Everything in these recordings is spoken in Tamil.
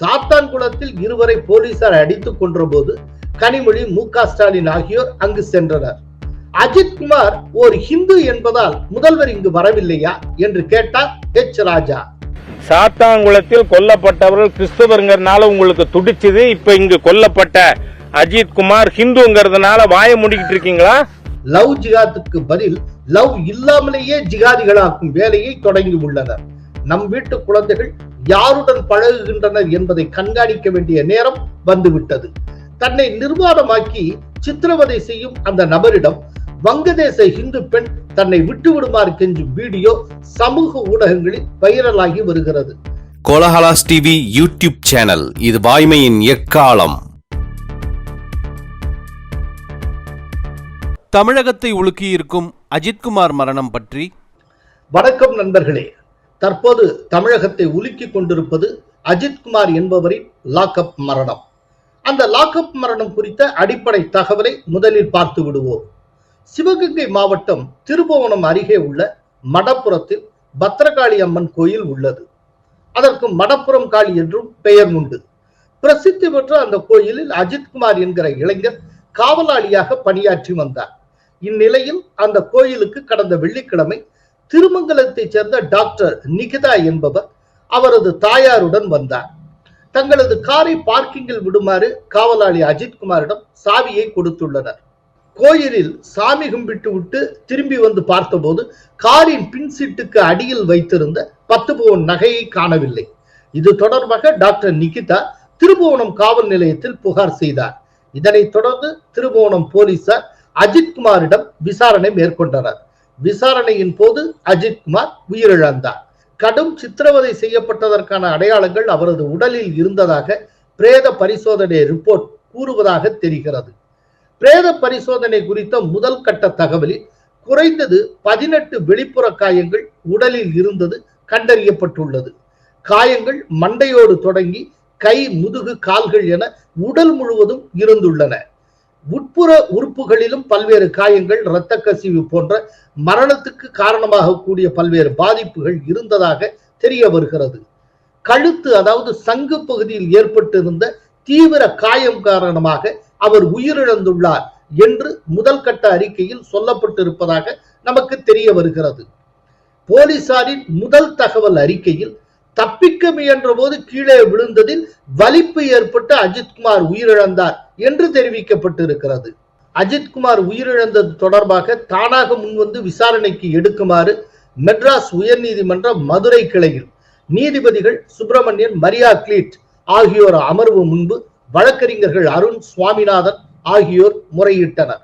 சாத்தான்குளத்தில் இருவரை போலீசார் அடித்துக் கொன்றபோது கனிமொழி மு க ஸ்டாலின் ஆகியோர் அங்கு சென்றனர். அஜித் குமார் ஒரு ஹிந்து என்பதால் முதல்வர் இங்கு வரவில்லையா? என்று கேட்டார் எச். ராஜா. சாத்தாங்குளத்தில் கொல்லப்பட்டவர்கள் கிறிஸ்தவருங்கிறதுனால உங்களுக்கு துடிச்சுது இப்ப இங்கு கொல்லப்பட்ட அஜித் குமார் ஹிந்துங்கிறதுனால வாய முடிக்கிட்டு இருக்கீங்களா? லவ் ஜிகாத்துக்கு பதில் லவ் இல்லாமலேயே ஜிகாதிகளாக்கும் வேலையை தொடங்கி உள்ளனர். நம் வீட்டு குழந்தைகள் யாருடன் பழகுகின்றனர் என்பதை கண்காணிக்க வேண்டிய நேரம் வந்துவிட்டது. தன்னை நிர்வாணமாக்கி சித்திரவதை செய்யும் அந்த நபரிடம் வங்கதேச இந்து பெண் தன்னை விட்டு விடுமாறு கெஞ்சும் வீடியோ சமூக ஊடகங்களில் வைரலாகி வருகிறது. கோலஹலாஸ் டிவி யூடியூப் சேனல் இது வாய்மையின் எக்காலம். தமிழகத்தை உலுக்கியிருக்கும் அஜித்குமார் மரணம் பற்றி வணக்கம் நண்பர்களே. தற்போது தமிழகத்தை உலுக்கி கொண்டிருப்பது அஜித்குமார் என்பவரின் லாக்அப் மரணம். அந்த லாக்அப் மரணம் குறித்த அடிப்படை தகவலை முதலில் பார்த்து விடுவோம். சிவகங்கை மாவட்டம் திருபுவனம் அருகே உள்ள மடப்புறத்தில் பத்ரகாளி அம்மன் கோயில் உள்ளது. அதற்கு மடப்புறம் காளி என்றும் பெயர் உண்டு. பிரசித்தி பெற்ற அந்த கோயிலில் அஜித்குமார் என்கிற இளைஞர் காவலாளியாக பணியாற்றி வந்தார். இந்நிலையில் அந்த கோயிலுக்கு கடந்த வெள்ளிக்கிழமை திருமங்கலத்தைச் சேர்ந்த டாக்டர் நிகிதா என்பவர் அவரது தாயாருடன் வந்தார். தங்களது காரை பார்க்கிங்கில் விடுமாறு காவலாளி அஜித்குமாரிடம் சாவியை கொடுத்துள்ளனர். கோயிலில் சாமி கும்பிட்டு விட்டு திரும்பி வந்து பார்த்தபோது காரின் பின் சீட்டுக்கு அடியில் வைத்திருந்த பத்து பவுன் நகையை காணவில்லை. இது தொடர்பாக டாக்டர் நிகிதா திருபுவனம் காவல் நிலையத்தில் புகார் செய்தார். இதனைத் தொடர்ந்து திருபுவனம் போலீசார் அஜித்குமாரிடம் விசாரணை மேற்கொண்டனர். விசாரணையின் போது அஜித்குமார் உயிரிழந்தார். கடும் சித்திரவதை செய்யப்பட்டதற்கான அடையாளங்கள் அவரது உடலில் இருந்ததாக பிரேத பரிசோதனை ரிப்போர்ட் கூறுவதாக தெரிகிறது. பிரேத பரிசோதனை குறித்த முதல் கட்ட தகவலில் குறைந்தது பதினெட்டு வெளிப்புற காயங்கள் உடலில் இருந்தது கண்டறியப்பட்டுள்ளது. காயங்கள் மண்டையோடு தொடங்கி கை முதுகு கால்கள் என உடல் முழுவதும் இருந்துள்ளன. உட்புற உறுப்புகளிலும் பல்வேறு காயங்கள் இரத்த கசிவு போன்ற மரணத்துக்கு காரணமாக கூடிய பல்வேறு பாதிப்புகள் இருந்ததாக தெரிய வருகிறது. கழுத்து அதாவது சங்கு பகுதியில் ஏற்பட்டிருந்த தீவிர காயம் காரணமாக அவர் உயிரிழந்துள்ளார் என்று முதல் கட்ட அறிக்கையில் சொல்லப்பட்டிருப்பதாக நமக்கு தெரிய வருகிறது. போலீசாரின் முதல் தகவல் அறிக்கையில் தப்பிக்க முயன்ற போது கீழே விழுந்ததில் வலிப்பு ஏற்பட்டு அஜித்குமார் உயிரிழந்தார். என்று தெரிவிக்கப்பட்டிருக்கிறது. அஜித்குமார் உயிரிழந்தது தொடர்பாக தானாக முன்வந்து விசாரணைக்கு எடுக்குமாறு மெட்ராஸ் உயர்நீதிமன்ற மதுரை கிளையில் நீதிபதிகள் சுப்பிரமணியன் மரியா கிளீட் ஆகியோர் அமர்வு முன்பு வழக்கறிஞர்கள் அருண் சுவாமிநாதன் ஆகியோர் முறையிட்டனர்.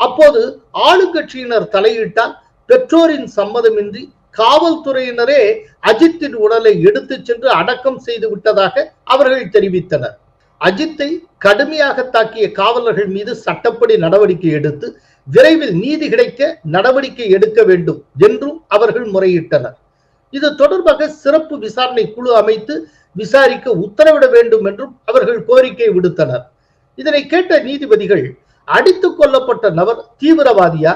அப்போது ஆளுங்கட்சியினர் தலையிட்டால் பெற்றோரின் சம்மதமின்றி காவல்துறையினரே அஜித்தின் உடலை எடுத்துச் சென்று அடக்கம் செய்து விட்டதாக அவர்கள் தெரிவித்தனர். அஜித்தை கடுமையாக தாக்கிய காவலர்கள் மீது சட்டப்படி நடவடிக்கை எடுத்து விரைவில் நீதி கிடைக்க நடவடிக்கை எடுக்க வேண்டும் என்றும் அவர்கள் முறையிட்டனர். இது தொடர்பாக சிறப்பு விசாரணை குழு அமைத்து விசாரிக்க உத்தரவிட வேண்டும் என்றும் அவர்கள் கோரிக்கை விடுத்தனர். இதனை கேட்ட நீதிபதிகள் அடித்துக் கொல்லப்பட்ட நபர் தீவிரவாதியா?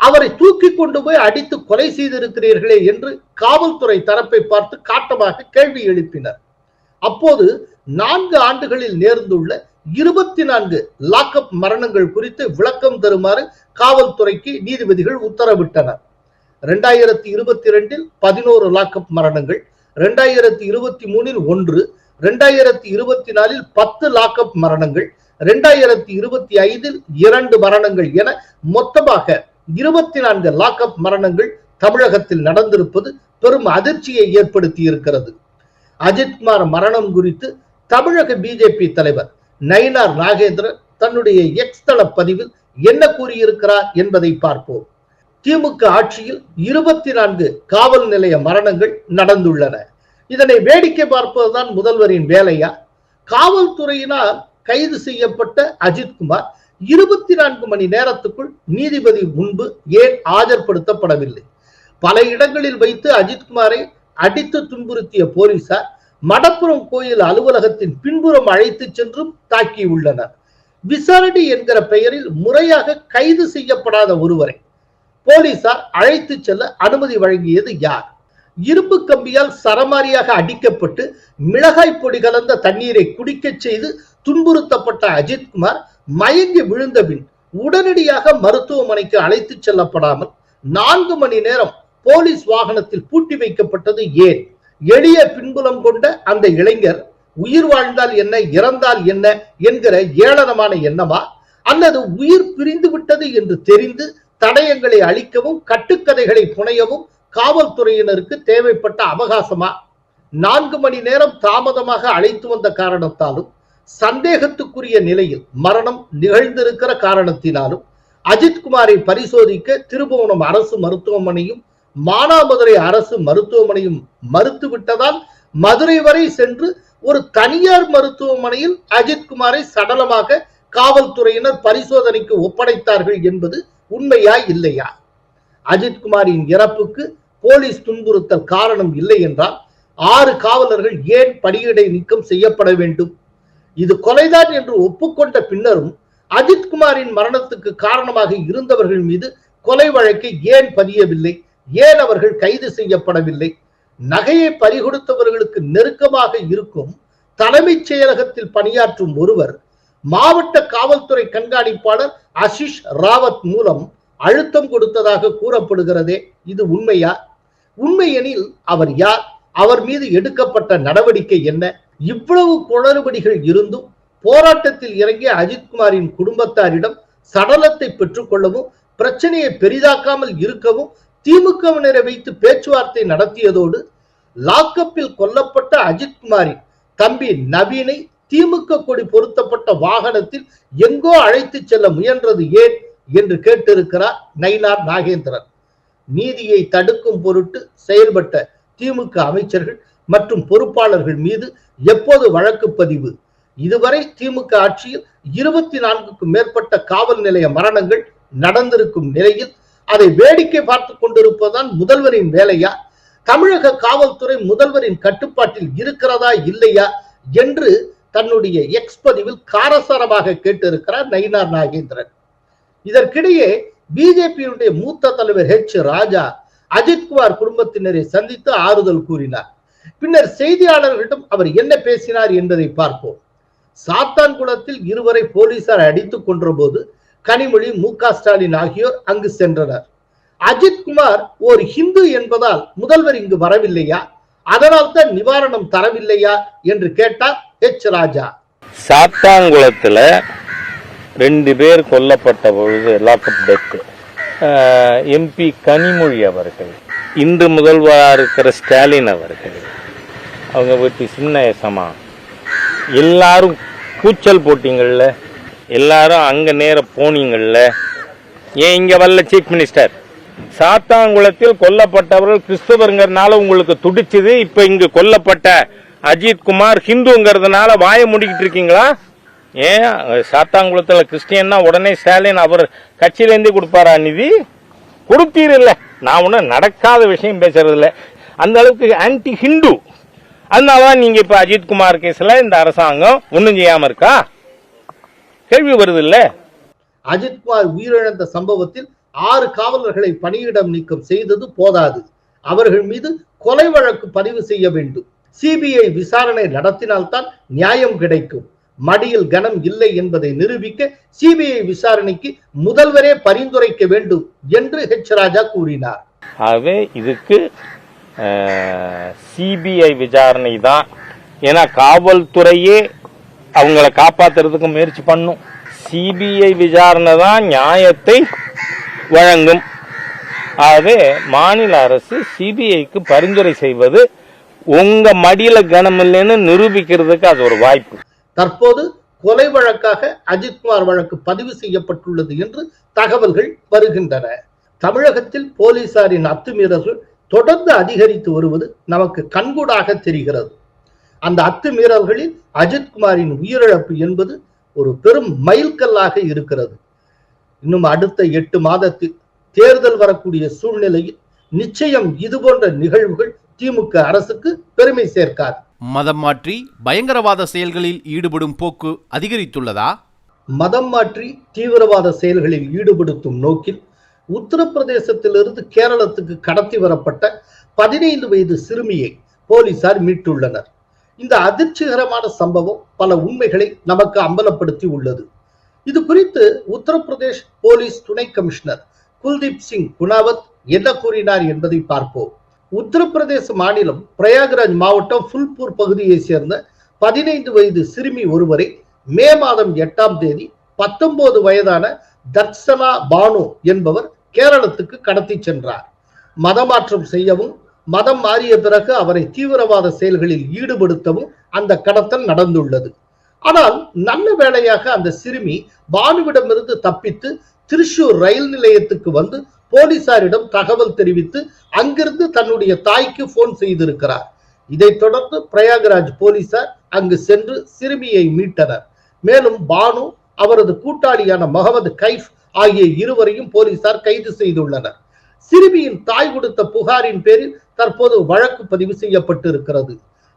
அவரை தூக்கி கொண்டு போய் அடித்து கொலை செய்திருக்கிறீர்களே என்று காவல்துறை தரப்பை பார்த்து காட்டமாக கேள்வி எழுப்பினர். அப்போது நான்கு ஆண்டுகளில் நேர்ந்துள்ள இருபத்தி நான்கு லாக்அப் மரணங்கள் குறித்து விளக்கம் தருமாறு காவல்துறைக்கு நீதிபதிகள் உத்தரவிட்டனர். இரண்டாயிரத்தி இருபத்தி ரெண்டில் பதினோரு லாக்அப் மரணங்கள் இரண்டாயிரத்தி இருபத்தி மூணில் ஒன்று இரண்டாயிரத்தி இருபத்தி நாலில் பத்து லாக்அப் மரணங்கள் இரண்டாயிரத்தி இருபத்தி ஐந்தில் இரண்டு மரணங்கள் என மொத்தமாக இருபத்தி நான்கு லாக்அப் மரணங்கள் தமிழகத்தில் நடந்திருப்பது பெரும் அதிர்ச்சியை ஏற்படுத்தி இருக்கிறது அஜித்குமார் மரணம் குறித்து தமிழக பிஜேபி தலைவர் நயினார் நாகேந்திரன் தன்னுடைய எக்ஸ் தள பதிவில் என்ன கூறியிருக்கிறார் என்பதை பார்ப்போம். திமுக ஆட்சியில் இருபத்தி நான்கு காவல் நிலைய மரணங்கள் நடந்துள்ளன. இதனை வேடிக்கை பார்ப்பதுதான் முதல்வரின் வேலையா? காவல்துறையினால் கைது செய்யப்பட்ட அஜித்குமார் இருபத்தி நான்கு மணி நேரத்துக்குள் நீதிபதி முன்பு ஏன் ஆஜர்படுத்தப்படவில்லை? பல இடங்களில் வைத்து அஜித்குமாரை அடித்து துன்புறுத்திய போலீசார் மடப்புறம் கோயில் அலுவலகத்தின் பின்புறம் அழைத்து சென்றும் தாக்கியுள்ளனர் விசாரணை என்கிற பெயரில் முறையாக கைது செய்யப்படாத ஒருவரை போலீசார் அழைத்து செல்ல அனுமதி வழங்கியது யார்? இரும்பு கம்பியால் சரமாரியாக அடிக்கப்பட்டு மிளகாய் பொடி கலந்த தண்ணீரை குடிக்கச் செய்து துன்புறுத்தப்பட்ட அஜித்குமார் மயங்கி விழுந்த பின் உடனடியாக மருத்துவமனைக்கு அழைத்து செல்லப்படாமல் நான்கு மணி நேரம் போலீஸ் வாகனத்தில் பூட்டி வைக்கப்பட்டது ஏன்? எளிய பின்புலம் கொண்ட அந்த இளைஞர் உயிர் வாழ்ந்தால் என்ன இறந்தால் என்ன என்கிற ஏளனமான எண்ணமா? அல்லது உயிர் பிரிந்து விட்டது என்று தெரிந்து தடயங்களை அழிக்கவும் கட்டுக்கதைகளை புனையவும் காவல்துறையினருக்கு தேவைப்பட்ட அவகாசமா? நான்கு மணி நேரம் தாமதமாக அழைத்து வந்த காரணத்தாலும் சந்தேகத்துக்குரிய நிலையில் மரணம் நிகழ்ந்திருக்கிற காரணத்தினாலும் அஜித்குமாரை பரிசோதிக்க திருபுவனம் அரசு மருத்துவமனையும் மானாமதுரை அரசு மருத்துவமனையும் மறுத்துவிட்டதால் மதுரை வரை சென்று ஒரு தனியார் மருத்துவமனையில் அஜித்குமாரை சடலமாக காவல்துறையினர் பரிசோதனைக்கு ஒப்படைத்தார்கள் என்பது உண்மையா இல்லையா? அஜித்குமாரின் இறப்புக்கு போலீஸ் துன்புறுத்தல் காரணம் இல்லை என்றால் ஆறு காவலர்கள் ஏன் பணியிடை நீக்கம் செய்யப்பட வேண்டும்? இது கொலைதான் என்று ஒப்புக்கொண்ட பின்னரும் அஜித்குமாரின் மரணத்துக்கு காரணமாக இருந்தவர்கள் மீது கொலை வழக்கை ஏன் பதியவில்லை? ஏன் அவர்கள் கைது செய்யப்படவில்லை? நகையை பறிகொடுத்தவர்களுக்கு நெருக்கமாக இருக்கும் தலைமைச் செயலகத்தில் பணியாற்றும் ஒருவர் மாவட்ட காவல்துறை கண்காணிப்பாளர் அசிஷ் ராவத் மூலம் அழுத்தம் கொடுத்ததாக கூறப்படுகிறதே இது உண்மையா? உண்மையெனில் அவர் யார்? அவர் மீது எடுக்கப்பட்ட நடவடிக்கை என்ன? இவ்வளவு குளறுபடிகள் இருந்தும் போராட்டத்தில் இறங்கிய அஜித்குமாரின் குடும்பத்தாரிடம் சடலத்தை பெற்றுக்கொள்ளவும் பிரச்சனையை பெரிதாக்காமல் இருக்கவும் திமுகவினரை வைத்து பேச்சுவார்த்தை நடத்தியதோடு லாக்கப்பில் கொல்லப்பட்ட அஜித்குமாரின் தம்பி நவீனை திமுக கொடி பொருத்தப்பட்ட வாகனத்தில் எங்கோ அழைத்து செல்ல முயன்றது ஏன் என்று கேட்டிருக்கிறார் நயினார் நாகேந்திரன். நீதியை தடுக்கும் பொருட்டு செயல்பட்ட திமுக அமைச்சர்கள் மற்றும் பொறுப்பாளர்கள் மீது எப்போது வழக்கு பதிவு? இதுவரை திமுக ஆட்சியில் இருபத்தி நான்குக்கும் மேற்பட்ட காவல் நிலைய மரணங்கள் நடந்திருக்கும் நிலையில் அதை வேடிக்கை பார்த்து கொண்டிருப்பதுதான் முதல்வரின் வேலையா? தமிழக காவல்துறை முதல்வரின் கட்டுப்பாட்டில் இருக்கிறதா இல்லையா? என்று தன்னுடைய எக்ஸ் பதிவில் காரசாரமாக கேட்டிருக்கிறார் நயினார் நாகேந்திரன். இதற்கிடையே பிஜேபியினுடைய மூத்த தலைவர் ஹெச் ராஜா அஜித்குமார் குடும்பத்தினரை சந்தித்து ஆறுதல் கூறினார். பின்னர் செய்தியாளர்களிடம் அவர் என்ன பேசினார் என்பதை பார்ப்போம். சாத்தான்குளத்தில் இருவரை போலீசார் அடித்துக் கொன்றபோது கனிமொழி மு க ஸ்டாலின் ஆகியோர் அங்கு சென்றனர். அஜித்குமார் ஒரு ஹிந்து என்பதால் முதல்வர் இங்கு வரவில்லையா? அதனால் தான் நிவாரணம் தரவில்லையா? என்று கேட்டார் ஹெச் ராஜா. சாத்தாங்குளத்துல ரெண்டு பேர் கொல்லப்பட்ட பொழுது லாக்அப் டெத்து எம்பி கனிமொழி அவர்கள் இன்று முதல்வராக இருக்கிற ஸ்டாலின் அவர்கள் அவங்க வீட்டு சின்ன எசமா எல்லாரும் கூச்சல் போட்டிங்களில் எல்லாரும் அங்கே நேர போனீங்கள்ல ஏன் இங்கே வரல சீஃப் மினிஸ்டர் சாத்தாங்குளத்தில் கொல்லப்பட்டவர்கள் கிறிஸ்தவருங்கிறதுனால உங்களுக்கு துடிச்சது இப்போ இங்கு கொல்லப்பட்ட அஜித் குமார் ஹிந்துங்கிறதுனால வாய முடிக்கிட்டு இருக்கீங்களா? ஏன்? சாத்தாங்குளத்தில் கிறிஸ்டியன்னா உடனே ஸ்டாலின் அவர் கட்சியிலேருந்தே கொடுப்பாரா நிதி? கொடுத்தீர் நான் ஒன்றும் நடக்காத விஷயம் பேசுறது இல்லை அந்த அளவுக்கு ஆன்டி ஹிந்து அதனால தான் நீங்கள் இப்போ அஜித்குமார் கேஸில் இந்த அரசாங்கம் ஒன்றும் செய்யாமல் இருக்கா? கேள்வி வருது இல்ல அஜித்குமார் உயிரிழந்த சம்பவத்தில் ஆறு காவலர்களை பணியிடம் நீக்கம் செய்தது போதாது. அவர்கள் மீது கொலை வழக்கு பதிவு செய்ய வேண்டும். சிபிஐ விசாரணை நடத்தினால்தான் நியாயம் கிடைக்கும். மடியில் கனம் இல்லை என்பதை நிரூபிக்க சிபிஐ விசாரணைக்கு முதல்வரே பரிந்துரைக்க வேண்டும் என்று ஹெச் ராஜா கூறினார். ஆகவே இதுக்கு சிபிஐ விசாரணை தான். ஏன்னா காவல்துறையே அவங்கள காப்பாத்துறதுக்கு முயற்சி பண்ணும். சிபிஐ விசாரணை தான் நியாயத்தை வழங்கும். ஆகவே மாநில அரசு சிபிஐக்கு பரிந்துரை செய்வது உங்க மடியில கனம் இல்லைன்னு நிரூபிக்கிறதுக்கு அது ஒரு வாய்ப்பு. தற்போது கொலை வழக்காக அஜித்குமார் வழக்கு பதிவு செய்யப்பட்டுள்ளது என்று தகவல்கள் வருகின்றன. தமிழகத்தில் போலீசாரின் அத்துமீறல்கள் தொடர்ந்து அதிகரித்து வருவது நமக்கு கண்கூடாக தெரிகிறது. அந்த அத்துமீறல்களில் அஜித்குமாரின் உயிரிழப்பு என்பது ஒரு பெரும் மைல்கல்லாக இருக்கிறது. இன்னும் அடுத்த எட்டு மாதத்தில் தேர்தல் வரக்கூடிய சூழ்நிலையில் நிச்சயம் இதுபோன்ற நிகழ்வுகள் திமுக அரசுக்கு பெருமை சேர்க்காது. மதம் மாற்றி பயங்கரவாத செயல்களில் ஈடுபடும் போக்கு அதிகரித்துள்ளதா? மதம் மாற்றி தீவிரவாத செயல்களில் ஈடுபடுத்தும் நோக்கில் உத்தரப்பிரதேசத்திலிருந்து கேரளத்துக்கு கடத்தி வரப்பட்ட பதினைந்து வயது சிறுமியை போலீசார் மீட்டுள்ளனர். இந்த அதிர்ச்சிகரமான சம்பவம் பல உண்மைகளை நமக்கு அம்பலப்படுத்தி உள்ளது. இது குறித்து உத்தரப்பிரதேஷ் போலீஸ் துணை கமிஷனர் குல்தீப் சிங் குணாவத் என்ன கூறினார் என்பதை பார்ப்போம். உத்தரப்பிரதேச மாநிலம் பிரயாக்ராஜ் மாவட்டம் ஃபுல்பூர் பகுதியை சேர்ந்த பதினைந்து வயது சிறுமி ஒருவரை மே மாதம் எட்டாம் தேதி பத்தொன்பது வயதான தர்சனா பானு என்பவர் கேரளத்துக்கு கடத்தி சென்றார். மதமாற்றம் செய்யவும் மதம் மாறிய பிறகு அவரை தீவிரவாத செயல்களில் ஈடுபடுத்தவும் அந்த கடத்தல் நடந்துள்ளது. ஆனால் நல்ல வேளையாக அந்த சிறுமி பானுவிடமிருந்து தப்பித்து திருச்சூர் ரயில் நிலையத்துக்கு வந்து போலீசாரிடம் தகவல் தெரிவித்து அங்கிருந்து தன்னுடைய தாய்க்கு போன் செய்திருக்கிறார். இதைத் தொடர்ந்து பிரயாகராஜ் போலீசார் அங்கு சென்று சிறுமியை மீட்டனர். மேலும் பானு அவரது கூட்டாளியான முகமது கைஃப் ஆகிய இருவரையும் போலீசார் கைது செய்துள்ளனர். சிறுமியின் தாய் கொடுத்த புகாரின் பேரில் தற்போது வழக்கு பதிவு செய்யப்பட்டிருக்கிறது.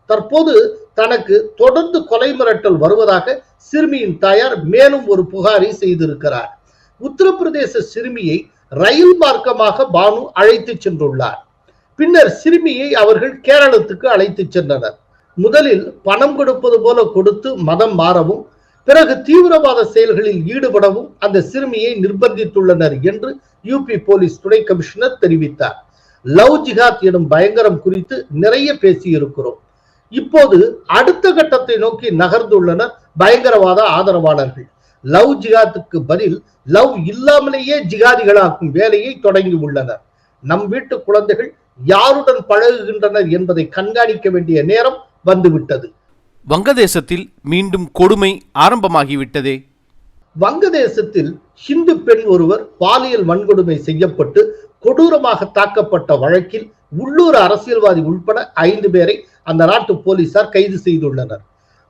தற்போது தனக்கு தொடர்ந்து கொலை மிரட்டல் வருவதாக சிறுமியின் தாயார் மேலும் ஒரு புகாரை செய்திருக்கிறார். உத்தரப்பிரதேச சிறுமியை ரயில் மார்க்கமாக பானு அழைத்து சென்றுள்ளார். பின்னர் சிறுமியை அவர்கள் கேரளத்துக்கு அழைத்து சென்றனர். முதலில் பணம் கொடுப்பது போல கொடுத்து மதம் மாறவும் பிறகு தீவிரவாத செயல்களில் ஈடுபடவும் அந்த சிறுமியை நிர்பந்தித்துள்ளனர் என்று யூபி போலீஸ் துணை கமிஷனர் தெரிவித்தார். லவ் ஜிஹாத் எனும் பயங்கரம் குறித்து நிறைய பேசியிருக்கிறோம். இப்போது அடுத்த கட்டத்தை நோக்கி நகர்ந்துள்ளனர் பயங்கரவாத ஆதரவாளர்கள். லவ் ஜிஹாத்துக்கு பதில் லவ் இல்லாமலேயே ஜிகாதிகளாக்கும் வேலையை தொடங்கி உள்ளனர். நம் வீட்டு குழந்தைகள் யாருடன் பழகுகின்றனர் என்பதை கண்காணிக்க வேண்டிய நேரம் வந்துவிட்டது. வங்கதேசத்தில் மீண்டும் கொடுமை ஆரம்பமாகிவிட்டதே. வங்கதேசத்தில் ஹிந்து பெண் ஒருவர் பாலியல் வன்கொடுமை செய்யப்பட்டு கொடூரமாக தாக்கப்பட்ட வழக்கில் உள்ளூர் அரசியல்வாதி உட்பட ஐந்து பேரை அந்த நாட்டு போலீசார் கைது செய்துள்ளனர்.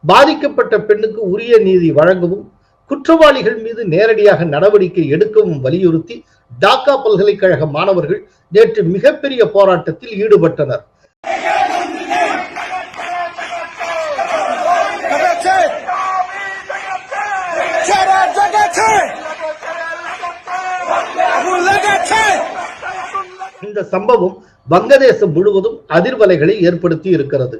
பாதிக்கப்பட்ட பெண்ணுக்கு உரிய நீதி வழங்கவும் குற்றவாளிகள் மீது நேரடியாக நடவடிக்கை எடுக்கவும் வலியுறுத்தி டாக்கா பல்கலைக்கழக மாணவர்கள் நேற்று மிகப்பெரிய போராட்டத்தில் ஈடுபட்டனர். இந்த சம்பவம் வங்கதேசம் முழுவதும் அதிர்வலைகளை ஏற்படுத்தி இருக்கிறது.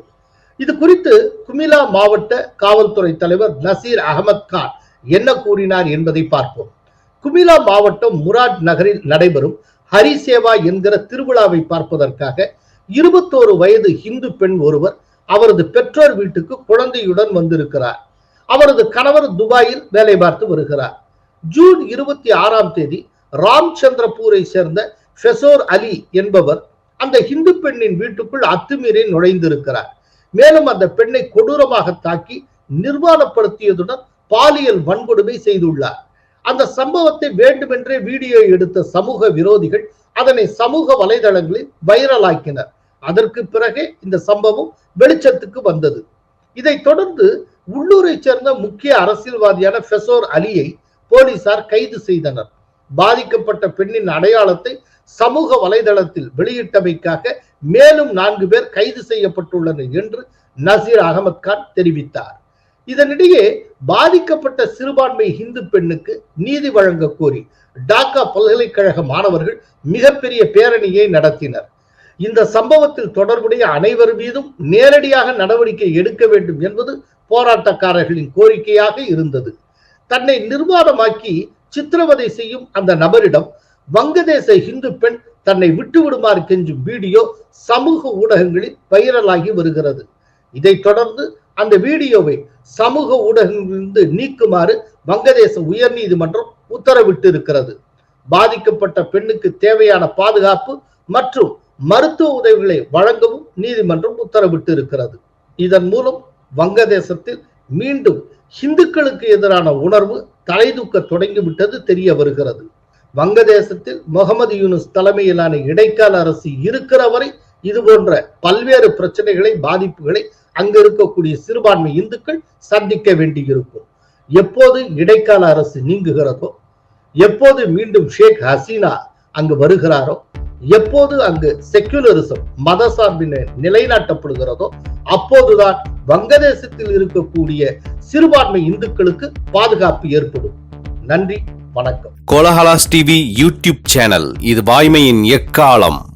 இது குறித்து குமிலா மாவட்ட காவல்துறை தலைவர் நசீர் அகமத் கான் என்ன கூறினார் என்பதை பார்ப்போம். குமிலா மாவட்டம் முராட் நகரில் நடைபெறும் ஹரிசேவா என்கிற திருவிழாவை பார்ப்பதற்காக இருபத்தோரு வயது இந்து பெண் ஒருவர் அவரது பெற்றோர் வீட்டுக்கு குழந்தையுடன் வந்திருக்கிறார். அவரது கணவர் துபாயில் வேலை பார்த்து வருகிறார். ஜூன் இருபத்தி ஆறாம் தேதி ராம்சந்திரபூரை சேர்ந்த ஃபெசோர் அலி என்பவர் அந்த ஹிந்து பெண்ணின் வீட்டுக்குள் அத்துமீறி நுழைந்திருக்கிறார். மேலும் அந்த பெண்ணை கொடூரமாக தாக்கி நிர்வாணப்படுத்தியதுடன் பாலியல் வன்கொடுமை செய்துள்ளார். அந்த சம்பவத்தை வேண்டுமென்றே வீடியோ எடுத்த சமூக விரோதிகள் அதனை சமூக வலைதளங்களில் வைரலாக்கினர். அதற்கு பிறகே இந்த சம்பவம் வெளிச்சத்துக்கு வந்தது. இதைத் தொடர்ந்து உள்ளூரை சேர்ந்த முக்கிய அரசியல்வாதியான ஃபெசோர் அலியை போலீசார் கைது செய்தனர். பாதிக்கப்பட்ட பெண்ணின் அடையாளத்தை சமூக வலைதளத்தில் வெளியிட்டமைக்காக மேலும் நான்கு பேர் கைது செய்யப்பட்டுள்ளனர் என்று நசீர் அகமது கான் தெரிவித்தார். இதனிடையே பாதிக்கப்பட்ட சிறுபான்மை இந்து பெண்ணுக்கு நீதி வழங்க கோரி டாக்கா பல்கலைக்கழக மாணவர்கள் மிகப்பெரிய பேரணியை நடத்தினர். இந்த சம்பவத்தில் தொடர்புடைய அனைவர் மீதும் நேரடியாக நடவடிக்கை எடுக்க வேண்டும் என்பது போராட்டக்காரர்களின் கோரிக்கையாக இருந்தது. தன்னை நிர்வாணமாக்கி சித்திரவதை செய்யும் அந்த நபரிடம் வங்கதேச இந்து பெண் தன்னை விட்டு விடுமாறு கெஞ்சும் வீடியோ சமூக ஊடகங்களில் வைரலாகி வருகிறது. இதைத் தொடர்ந்து அந்த வீடியோவை சமூக ஊடகங்களிலிருந்து நீக்குமாறு வங்கதேச உயர்நீதிமன்றம் உத்தரவிட்டு இருக்கிறது பாதிக்கப்பட்ட பெண்ணுக்கு தேவையான பாதுகாப்பு மற்றும் மருத்துவ உதவிகளை வழங்கவும் நீதிமன்றம் உத்தரவிட்டு இருக்கிறது இதன் மூலம் வங்கதேசத்தில் மீண்டும் இந்துக்களுக்கு எதிரான உணர்வு தலைதூக்க தொடங்கிவிட்டது தெரிய வருகிறது. வங்கதேசத்தில் முகமது யூனுஸ் தலைமையிலான இடைக்கால அரசு இருக்கிற வரை இது போன்ற பல்வேறு பிரச்சனைகளை பாதிப்புகளை அங்கு இருக்கக்கூடிய சிறுபான்மை இந்துக்கள் சந்திக்க வேண்டியிருக்கும். எப்போது இடைக்கால அரசு நீங்குகிறதோ எப்போது மீண்டும் ஷேக் ஹசீனா அங்கு வருகிறாரோ எப்போது அங்கு செக்யூலரிசம் மத சார்பினை நிலைநாட்டப்படுகிறதோ அப்போதுதான் வங்கதேசத்தில் இருக்கக்கூடிய சிறுபான்மை இந்துக்களுக்கு பாதுகாப்பு ஏற்படும். நன்றி வணக்கம். கோலஹலாஸ் டிவி யூடியூப் சேனல் இது வாய்மையின் எக்காலம்.